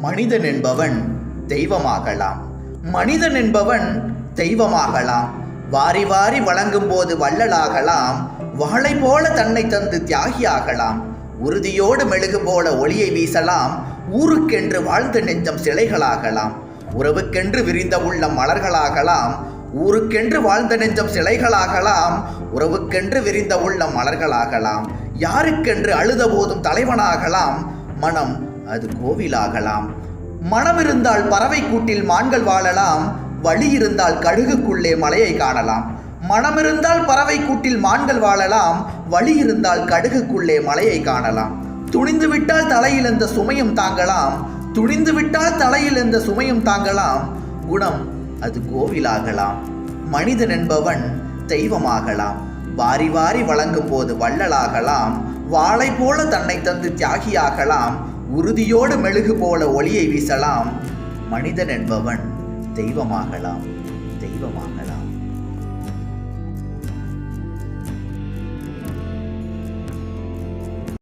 மனிதன் என்பவன் தெய்வமாகலாம். மனிதன் என்பவன் தெய்வமாகலாம். வாரி வாரி வழங்கும் போது வள்ளலாகலாம். வாளை போல தன்னை தந்து தியாகியாகலாம். உறுதியோடு மெழுகு போல ஒளியை வீசலாம். ஊருக்கென்று வாழ்ந்த நெஞ்சம் சிலைகளாகலாம். உறவுக்கென்று விரிந்த உள்ள மலர்களாகலாம். ஊருக்கென்று வாழ்ந்த நெஞ்சம் சிலைகளாகலாம். உறவுக்கென்று விரிந்த உள்ள மலர்களாகலாம். யாருக்கென்று அழுத போதும் தலைவனாகலாம். மனம் அது கோவிலாகலாம். மனம் இருந்தால் பறவை கூட்டில் மான்கள் வாழலாம் வழி இருந்தால் கழுகுக்குள்ளே மலையை காணலாம். மனம் இருந்தால் பறவை கூட்டில் மான்கள் வாழலாம் வழி இருந்தால் கடுகுக்குள்ளே மலையை காணலாம். துணிந்து விட்டால் தலையில் இந்த சுமையும் தாங்கலாம் துணிந்து விட்டால் தலையில் இந்த சுமையும் தாங்கலாம். குணம் அது கோவிலாகலாம். மனிதன் என்பவன் தெய்வமாகலாம். வாரி வாரி வழங்கும் போது வள்ளலாகலாம். வாளை போல தன்னை தந்து தியாகியாகலாம். உறுதியோடு மெழுகு போல ஒளியை வீசலாம். மனிதன் என்பவன் தெய்வமாகலாம். தெய்வமாகலாம்.